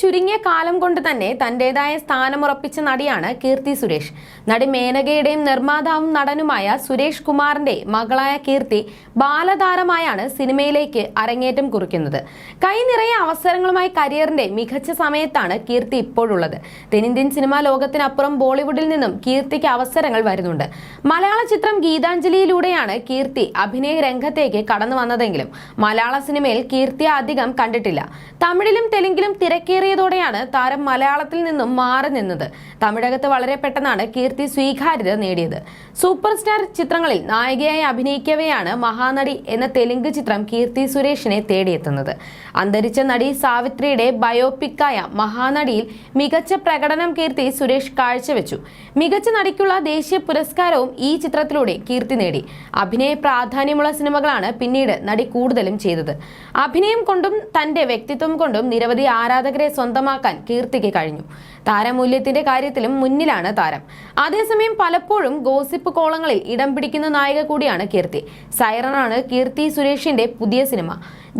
ചുരുങ്ങിയ കാലം കൊണ്ട് തന്നെ തന്റേതായ സ്ഥാനമുറപ്പിച്ച നടിയാണ് കീർത്തി സുരേഷ്. നടി മേനകയുടെയും നിർമ്മാതാവും നടനുമായ സുരേഷ് കുമാറിന്റെ മകളായ കീർത്തി ബാലതാരമായാണ് സിനിമയിലേക്ക് അരങ്ങേറ്റം കുറിക്കുന്നത്. കൈ നിറയെ അവസരങ്ങളുമായി കരിയറിന്റെ മികച്ച സമയത്താണ് കീർത്തി ഇപ്പോഴുള്ളത്. തെന്നിന്ത്യൻ സിനിമാ ലോകത്തിനപ്പുറം ബോളിവുഡിൽ നിന്നും കീർത്തിക്ക് അവസരങ്ങൾ വരുന്നുണ്ട്. മലയാള ചിത്രം ഗീതാഞ്ജലിയിലൂടെയാണ് കീർത്തി അഭിനയ രംഗത്തേക്ക് കടന്നു വന്നതെങ്കിലും മലയാള സിനിമയിൽ കീർത്തിയെ അധികം കണ്ടിട്ടില്ല. തമിഴിലും തെലുങ്കിലും തിരക്കേറിയതോടെയാണ് താരം മലയാളത്തിൽ നിന്നും മാറി നിന്നത്. തമിഴകത്ത് വളരെ പെട്ടെന്നാണ് കീർത്തി സ്വീകാര്യത നേടിയത്. സൂപ്പർ സ്റ്റാർ ചിത്രങ്ങളിൽ നായികയായി അഭിനയിക്കവെയാണ് മഹാനടി എന്ന തെലുങ്ക് ചിത്രം കീർത്തി സുരേഷിനെ തേടിയെത്തുന്നത്. അന്തരിച്ച നടി സാവിത്രിയുടെ ബയോപിക്കായ മഹാനടിയിൽ മികച്ച പ്രകടനം കീർത്തി സുരേഷ് കാഴ്ചവെച്ചു. മികച്ച നടിക്കുള്ള ദേശീയ പുരസ്കാരവും ഈ ചിത്രത്തിലൂടെ കീർത്തി നേടി. അഭിനയ പ്രാധാന്യമുള്ള സിനിമകളാണ് പിന്നീട് നടി കൂടുതലും ചെയ്തത്. അഭിനയം കൊണ്ടും തന്റെ വ്യക്തിത്വം കൊണ്ടും നിരവധി ആരാധകരെ സ്വന്തമാക്കാൻ കീർത്തിക്ക് കഴിഞ്ഞു. താരമൂല്യത്തിന്റെ കാര്യത്തിലും മുന്നിലാണ് താരം. അതേസമയം പലപ്പോഴും ഗോസിപ്പ് കോളങ്ങളിൽ ഇടം പിടിക്കുന്ന നായിക കൂടിയാണ് കീർത്തി. സൈറനാണ് കീർത്തി സുരേഷിന്റെ പുതിയ സിനിമ.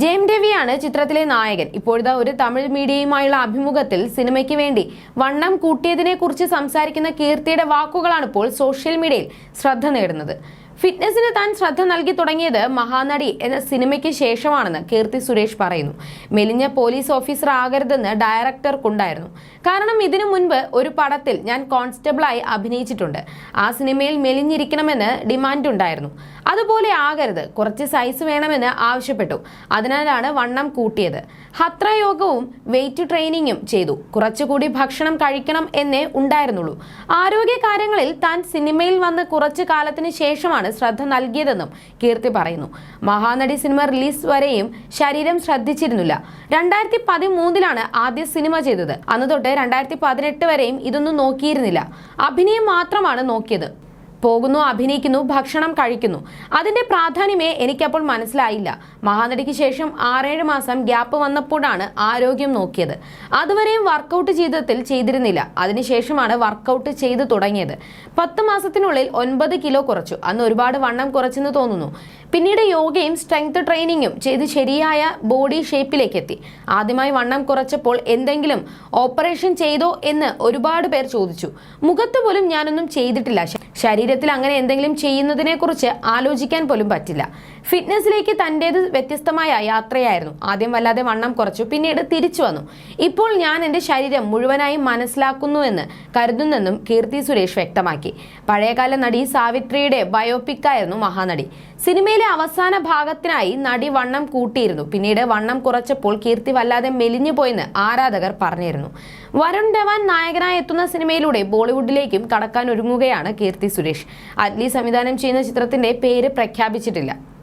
ജയം രവിയാണ് ചിത്രത്തിലെ നായകൻ. ഇപ്പോഴത്തെ ഒരു തമിഴ് മീഡിയയുമായുള്ള അഭിമുഖത്തിൽ സിനിമയ്ക്ക് വേണ്ടി വണ്ണം കൂട്ടിയതിനെ കുറിച്ച് സംസാരിക്കുന്ന കീർത്തിയുടെ വാക്കുകളാണ് ഇപ്പോൾ സോഷ്യൽ മീഡിയയിൽ ശ്രദ്ധ നേടുന്നത്. ഫിറ്റ്നസിന് താൻ ശ്രദ്ധ നൽകി തുടങ്ങിയത് മഹാനടി എന്ന സിനിമയ്ക്ക് ശേഷമാണെന്ന് കീർത്തി സുരേഷ് പറയുന്നു. മെലിഞ്ഞ പോലീസ് ഓഫീസർ ആകരുതെന്ന് ഡയറക്ടർക്കുണ്ടായിരുന്നു. കാരണം ഇതിനു മുൻപ് ഒരു പടത്തിൽ ഞാൻ കോൺസ്റ്റബിളായി അഭിനയിച്ചിട്ടുണ്ട്. ആ സിനിമയിൽ മെലിഞ്ഞിരിക്കണമെന്ന് ഡിമാൻഡ് ഉണ്ടായിരുന്നു അതുപോലെ ആകരുത് കുറച്ച് സൈസ് വേണമെന്ന് ആവശ്യപ്പെട്ടു. അതിനാലാണ് വണ്ണം കൂട്ടിയത്. ഹത്രയോഗവും വെയിറ്റ് ട്രെയിനിങ്ങും ചെയ്തു. കുറച്ചുകൂടി ഭക്ഷണം കഴിക്കണം എന്നേ ഉണ്ടായിരുന്നുള്ളൂ. ആരോഗ്യ കാര്യങ്ങളിൽ താൻ സിനിമയിൽ വന്ന് കുറച്ചു കാലത്തിന് ശേഷമാണ് ശ്രദ്ധ നൽകിയതെന്നും കീർത്തി പറയുന്നു. മഹാനടി സിനിമ റിലീസ് വരെയും ശരീരം ശ്രദ്ധിച്ചിരുന്നില്ല. രണ്ടായിരത്തി പതിമൂന്നിലാണ് ആദ്യ സിനിമ ചെയ്തത്. അന്ന് തൊട്ട് രണ്ടായിരത്തി പതിനെട്ട് വരെയും ഇതൊന്നും നോക്കിയിരുന്നില്ല. അഭിനയം മാത്രമാണ് നോക്കിയത്. പോകുന്നു അഭിനയിക്കുന്നു ഭക്ഷണം കഴിക്കുന്നു. അതിന്റെ പ്രാധാന്യമേ എനിക്കപ്പോൾ മനസ്സിലായില്ല. മഹാനടിക്ക് ശേഷം ആറേഴ് മാസം ഗ്യാപ്പ് വന്നപ്പോഴാണ് ആരോഗ്യം നോക്കിയത്. അതുവരെയും വർക്കൗട്ട് ജീവിതത്തിൽ ചെയ്തിരുന്നില്ല. അതിനുശേഷമാണ് വർക്കൗട്ട് ചെയ്തു തുടങ്ങിയത്. പത്ത് മാസത്തിനുള്ളിൽ ഒൻപത് കിലോ കുറച്ചു. അന്ന് ഒരുപാട് വണ്ണം കുറച്ചെന്ന് തോന്നുന്നു. പിന്നീട് യോഗയും സ്ട്രെങ്ത് ട്രെയിനിങ്ങും ചെയ്ത് ശരിയായ ബോഡി ഷേപ്പിലേക്ക് എത്തി ആദ്യമായി വണ്ണം കുറച്ചപ്പോൾ എന്തെങ്കിലും ഓപ്പറേഷൻ ചെയ്തോ എന്ന് ഒരുപാട് പേർ ചോദിച്ചു. മുഖത്ത് പോലും ഞാനൊന്നും ചെയ്തിട്ടില്ല. ശരീരത്തിൽ അങ്ങനെ എന്തെങ്കിലും ചെയ്യുന്നതിനെക്കുറിച്ച് ആലോചിക്കാൻ പോലും പറ്റില്ല. ഫിറ്റ്നസ്സിലേക്ക് തന്റേത് വ്യത്യസ്തമായ യാത്രയായിരുന്നു. ആദ്യം വല്ലാതെ വണ്ണം കുറച്ചു പിന്നീട് തിരിച്ചു വന്നു. ഇപ്പോൾ ഞാൻ എന്റെ ശരീരം മുഴുവനായും മനസ്സിലാക്കുന്നുവെന്ന് കരുതുന്നെന്നും കീർത്തി സുരേഷ് വ്യക്തമാക്കി. പഴയകാല നടി സാവിത്രിയുടെ ബയോപിക്കായിരുന്നു മഹാനടി. സിനിമയിലെ അവസാന ഭാഗത്തിനായി നടി വണ്ണം കൂട്ടിയിരുന്നു. പിന്നീട് വണ്ണം കുറച്ചപ്പോൾ കീർത്തി വല്ലാതെ മെലിഞ്ഞു പോയെന്ന് ആരാധകർ പറഞ്ഞിരുന്നു. വരുൺ ധവാൻ നായകനായി എത്തുന്ന സിനിമയിലൂടെ ബോളിവുഡിലേക്കും കടക്കാൻ ഒരുങ്ങുകയാണ് കീർത്തി സുരേഷ്. അറ്റ്ലി സംവിധാനം ചെയ്യുന്ന ചിത്രത്തിന്റെ പേര് പ്രഖ്യാപിച്ചിട്ടില്ല.